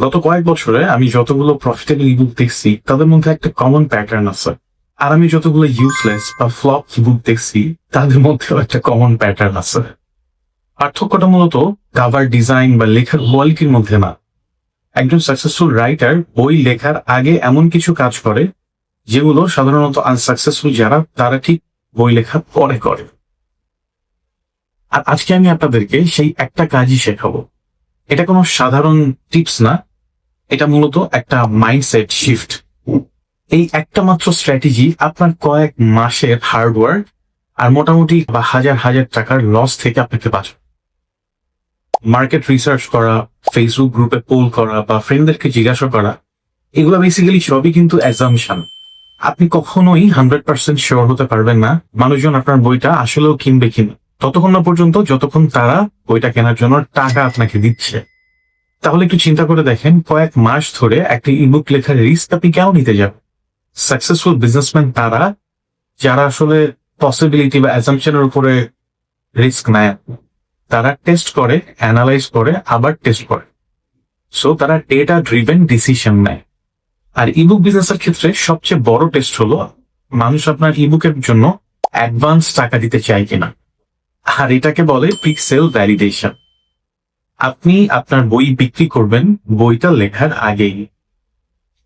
গত কয়েক বছরে আমি যতগুলো প্রফিটেবল ইবুক দেখছি, তাদের মধ্যে একটা কমন প্যাটার্ন আছে। আর আমি যতগুলো ইউজলেস বা ফ্লপ ইবুক দেখছি, তাদের মধ্যেও একটা কমন প্যাটার্ন আছে। পার্থক্যটা মূলত কাভার ডিজাইন বা লেখার কোয়ালিটির মধ্যে না। একজন সাকসেসফুল রাইটার বই লেখার আগে এমন কিছু কাজ করে, যেগুলো সাধারণত আনসাকসেসফুল যারা, তারা ঠিক বই লেখা পরে করে। আর আজকে আমি আপনাদেরকে সেই একটা কাজই শেখাবো। এটা কোনো সাধারণ টিপস না এটা মূলত একটা মাইন্ডসেট শিফট এই একটা মাত্র স্ট্র্যাটেজি আপনার কয়েক মাসের হার্ডওয়ার্ক আর মোটামুটি বা হাজার হাজার টাকার লস থেকে আপনাকে বাঁচাবে। মার্কেট রিসার্চ করা ফেসবুক গ্রুপে পোল করা বা ফ্রেন্ডদেরকে জিজ্ঞাসা করা, এগুলো বেসিক্যালি সবই কিন্তু অ্যাজামশন আপনি কখনোই হান্ড্রেড পার্সেন্ট শিওর হতে পারবেন না মানুষজন আপনার বইটা আসলেও কিনবে কিনা। ততক্ষণ না পর্যন্ত যতক্ষণ তারা বইটা কেনার জন্য টাকা আপনাকে দিচ্ছে। তাহলে একটু চিন্তা করে দেখেন, কয়েক মাস ধরে একটা ইবুক লেখার রিস্ক আপনি কেন নিতে যাবেন? সাকসেসফুল বিজনেসম্যান তারা, যারা আসলে পসিবিলিটি বা অ্যাজামশনের উপরে রিস্ক নেয়, তারা টেস্ট করে অ্যানালাইজ করে, আবার টেস্ট করে। সো তারা ডেটা ড্রিভেন ডিসিশন নেয়। আর ইবুক বিজনেসের ক্ষেত্রে সবচেয়ে বড় টেস্ট হলো, মানুষ আপনার ইবুকের জন্য অ্যাডভান্স টাকা দিতে চায় কিনা। আর এটাকে বলে পিক্সেল ভ্যালিডেশন আপনি আপনার বই বিক্রি করবেন, বইটা লেখার আগেই।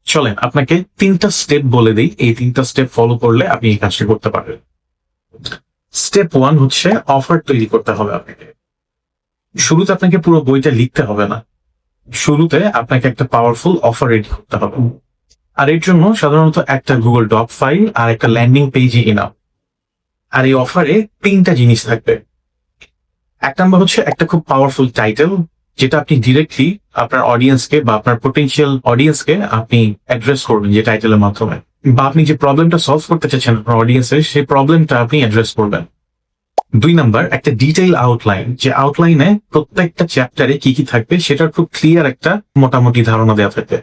চলেন, আপনাকে তিনটা স্টেপ বলে দিই। এই তিনটা স্টেপ ফলো করলে আপনি এই কাজটা করতে পারবেন। স্টেপ ওয়ান হচ্ছে অফার তৈরি করতে হবে আপনাকে। শুরুতে আপনাকে পুরো বইটা লিখতে হবে না। শুরুতে আপনাকে একটা পাওয়ারফুল অফার রেডি করতে হবে। আর এর জন্য সাধারণত একটা গুগল ডক ফাইল আর একটা ল্যান্ডিং পেজই ইনাফ আর এই অফারে তিনটা জিনিস থাকবে। এক নাম্বার হচ্ছে একটা খুব পাওয়ারফুল টাইটেল যেটা আপনি ডিরেক্টলি আপনার অডিয়েন্সকে বা আপনার পোটেনশিয়াল অডিয়েন্সকে আপনি অ্যাড্রেস করবেন যে টাইটেলের মাধ্যমে। বা আপনি যে প্রবলেমটা সলভ করতে চাচ্ছেন আপনার অডিয়েন্সের সেই প্রবলেমটা আপনি অ্যাড্রেস করবেন। দুই নাম্বার, একটা ডিটেইল আউটলাইন যে আউটলাইনে প্রত্যেকটা চ্যাপ্টারে কি কি থাকবে, সেটার খুব ক্লিয়ার একটা মোটামুটি ধারণা দেওয়া থাকবে।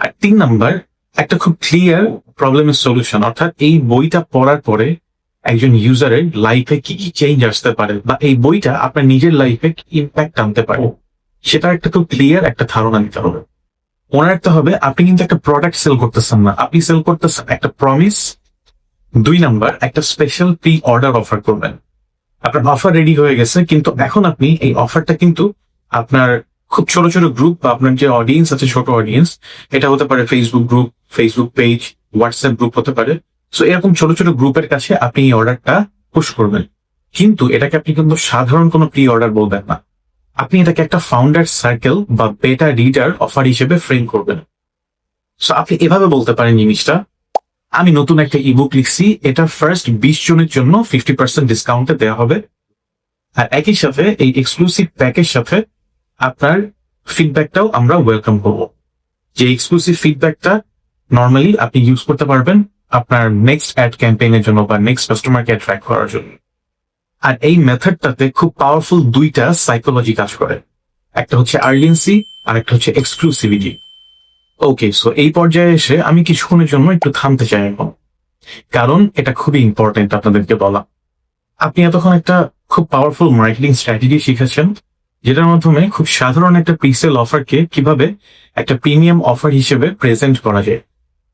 আর তিন নাম্বার, একটা খুব ক্লিয়ার প্রবলেমের সলিউশন অর্থাৎ এই বইটা পড়ার পরে একজন ইউজারের লাইফে কি কি চেঞ্জ আসতে পারে বা এই বইটা আপনার নিজের লাইফে কি ইম্প্যাক্ট আনতে পারে সেটা একটা খুব ক্লিয়ার একটা ধারণা নিতে হবে। মনে রাখতে হবে, আপনি কিন্তু একটা প্রোডাক্ট সেল করতেছেন না। আপনি সেল করতেছেন একটা প্রমিস দুই নাম্বার একটা স্পেশাল প্রি অর্ডার অফার করবেন। আপনার অফার রেডি হয়ে গেছে, কিন্তু এখন আপনি এই অফারটা কিন্তু আপনার খুব ছোট ছোট গ্রুপ বা আপনার যে অডিয়েন্স আছে, ছোট অডিয়েন্স এটা হতে পারে Facebook group Facebook page WhatsApp group হতে পারে। সো এরকম ছোট ছোট গ্রুপের কাছে আপনি এই অর্ডারটা পুশ করবেন। কিন্তু এটাকে আপনি কিন্তু সাধারণ কোনো প্রি অর্ডার বলবেন না। আপনি এটাকে একটা ফাউন্ডার সার্কেল বা বেটা রিডার অফার হিসেবে ফ্রেম করবেন। সো আপনি এভাবে বলতে পারেন জিনিসটা আমি নতুন একটা ইবুক লিখছি, এটা ফার্স্ট বিশ জনের জন্য ফিফটি পার্সেন্ট ডিসকাউন্টে দেওয়া হবে। আর একই সাথে এই এক্সক্লুসিভ প্যাকের সাথে আপনার ফিডব্যাকটাও আমরা ওয়েলকাম করব। যে এক্সক্লুসিভ ফিডব্যাকটা নর্মালি আপনি ইউজ করতে পারবেন আপনার নেক্সট অ্যাড ক্যাম্পেইনের জন্য বা নেক্সট কাস্টমারকে অ্যাট্রাক্ট করার জন্য। আর এই মেথডটাতে খুব পাওয়ারফুল দুইটা সাইকোলজি কাজ করে। একটা হচ্ছে আর্জেন্সি আর একটা হচ্ছে এক্সক্লুসিভিটি ওকে সো এই পর্যায়ে এসে আমি কিছুক্ষণের জন্য একটু থামতে চাই এখন। কারণ এটা খুবই ইম্পর্টেন্ট আপনাদেরকে বলা। আপনি এতক্ষণ একটা খুব পাওয়ারফুল মার্কেটিং স্ট্র্যাটেজি শিখেছেন, যেটার মাধ্যমে খুব সাধারণ একটা প্রিসেল অফারকে কীভাবে একটা প্রিমিয়াম অফার হিসেবে প্রেজেন্ট করা যায়।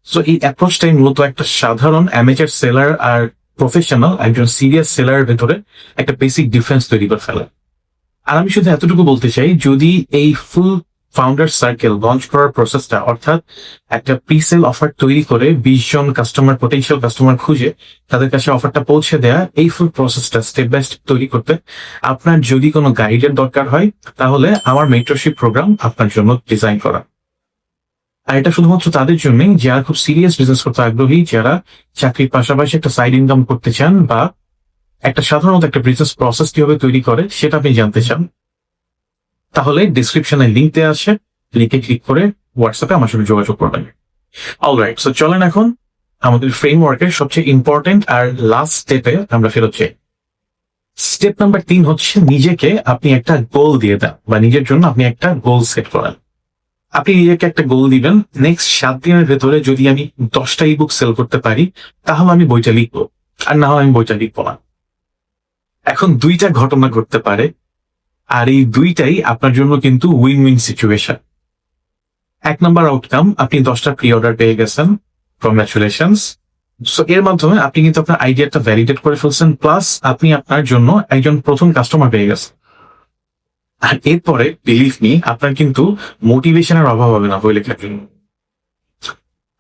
সো এই অ্যাপ্রোচটাই মূলত একটা সাধারণ অ্যামেচার সেলার আর প্রফেশনাল একজন সিরিয়াস সেলারের ভেতরে একটা বেসিক ডিফারেন্স তৈরি করে ফেলে। আর আমি শুধু এতটুকু বলতে চাই, যদি এই ফুল ফাউন্ডার সার্কেল লঞ্চ করার প্রসেসটা অর্থাৎ একটা প্রিসেল অফার তৈরি করে বিশ জন কাস্টমার পোটেনশিয়াল কাস্টমার খুঁজে তাদের কাছে অফারটা পৌঁছে দেয়া, এই ফুল প্রসেসটা স্টেপ বাই স্টেপ তৈরি করতে আপনার যদি কোনো গাইডের দরকার হয়, তাহলে আমার মেন্টরশিপ প্রোগ্রাম আপনার জন্য ডিজাইন করা। আর এটা শুধুমাত্র তাদের জন্যই, যারা খুব সিরিয়াস বিজনেস করতে আগ্রহী, যারা চাকরির পাশাপাশি একটা সাইড ইনকাম করতে চান বা একটা সাধারণত একটা বিজনেস প্রসেস কীভাবে তৈরি করে, সেটা আপনি জানতে চান, তাহলে ডিসক্রিপশনে লিঙ্ক দেওয়া আছে। লিঙ্কে ক্লিক করে হোয়াটসঅ্যাপে আমার সঙ্গে যোগাযোগ করবেন। অলরাইট সো চলেন এখন আমাদের ফ্রেমওয়ার্কের সবচেয়ে ইম্পর্টেন্ট আর লাস্ট স্টেপে আমরা ফেরত চাই স্টেপ নাম্বার তিন হচ্ছে নিজেকে আপনি একটা গোল দিয়ে দেন বা নিজের জন্য আপনি একটা গোল সেট করেন। আপনি নিজেকে একটা গোল দিবেন নেক্সট সাত দিনের ভেতরে যদি আমি দশটা ই বুক সেল করতে পারি, তাহলে আমি বইটা লিখব। আর না আমি বইটা লিখব না। এখন দুইটা ঘটনা ঘটতে পারে, আর এই দুইটাই আপনার জন্য কিন্তু উইন উইন সিচুয়েশন এক নম্বর আউটকাম আপনি দশটা প্রি অর্ডার পেয়ে গেছেন। কংগ্রাচুলেশনস সো এর মাধ্যমে আপনি কিন্তু আপনার আইডিয়াটা ভ্যালিডেট করে ফেলছেন প্লাস আপনি আপনার জন্য একজন প্রথম কাস্টমার পেয়ে গেছেন। আর এরপরে বিলিভ মি আপনার কিন্তু মোটিভেশনের অভাব হবে না বই লেখার জন্য।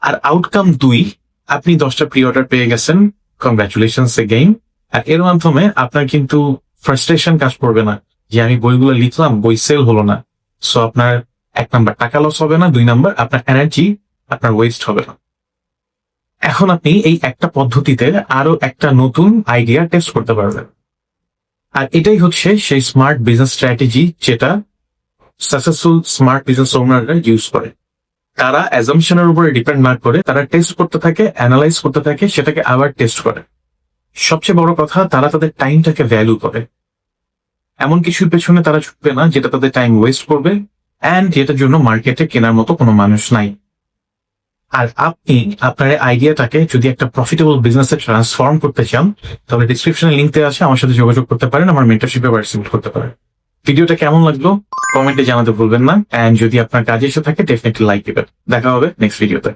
আর আউটকাম দুই, আপনি দশটা প্রি অর্ডার পেয়ে গেছেন কংগ্রাচুলেশনস এগেইন আর এর মাধ্যমে আপনার কিন্তু ফ্রাস্ট্রেশন কাজ করবে না যে আমি বইগুলো লিখলাম, বই সেল হলো না। সো আপনার এক নাম্বার টাকা লস হবে না, দুই নাম্বার আপনার এনার্জি আপনার ওয়েস্ট হবে না। এখন আপনি এই একটা পদ্ধতিতে আরও একটা নতুন আইডিয়া টেস্ট করতে পারবেন। আর এটাই হচ্ছে সেই স্মার্ট বিজনেস স্ট্র্যাটেজি যেটা সাকসেসফুল স্মার্ট বিজনেস ওনাররা ইউজ করে। তারা অ্যাজামশনের উপরে ডিপেন্ড না করে, তারা টেস্ট করতে থাকে অ্যানালাইজ করতে থাকে, সেটাকে আবার টেস্ট করে। সবচেয়ে বড় কথা, তারা তাদের টাইমটাকে ভ্যালু করে। এমন কিছুর পেছনে তারা ছুটবে না, যেটা তাদের টাইম ওয়েস্ট করবে অ্যান্ড যেটার জন্য মার্কেটে কেনার মতো কোনো মানুষ নাই। আর আপনি আপনার আইডিয়াটাকে যদি একটা প্রফিটেবল বিজনেসে ট্রান্সফর্ম করতে চান, তাহলে ডিসক্রিপশনে লিঙ্ক দেওয়া আছে, আমার সাথে যোগাযোগ করতে পারেন, আমার মেন্টারশিপে পার্টিসিপেট করতে পারেন। ভিডিওটা কেমন লাগল? কমেন্টে জানাতে ভুলবেন না। এন্ড যদি আপনার কাজে এসে থাকে ডেফিনেটলি লাইক দিবেন। দেখা হবে নেক্সট ভিডিওতে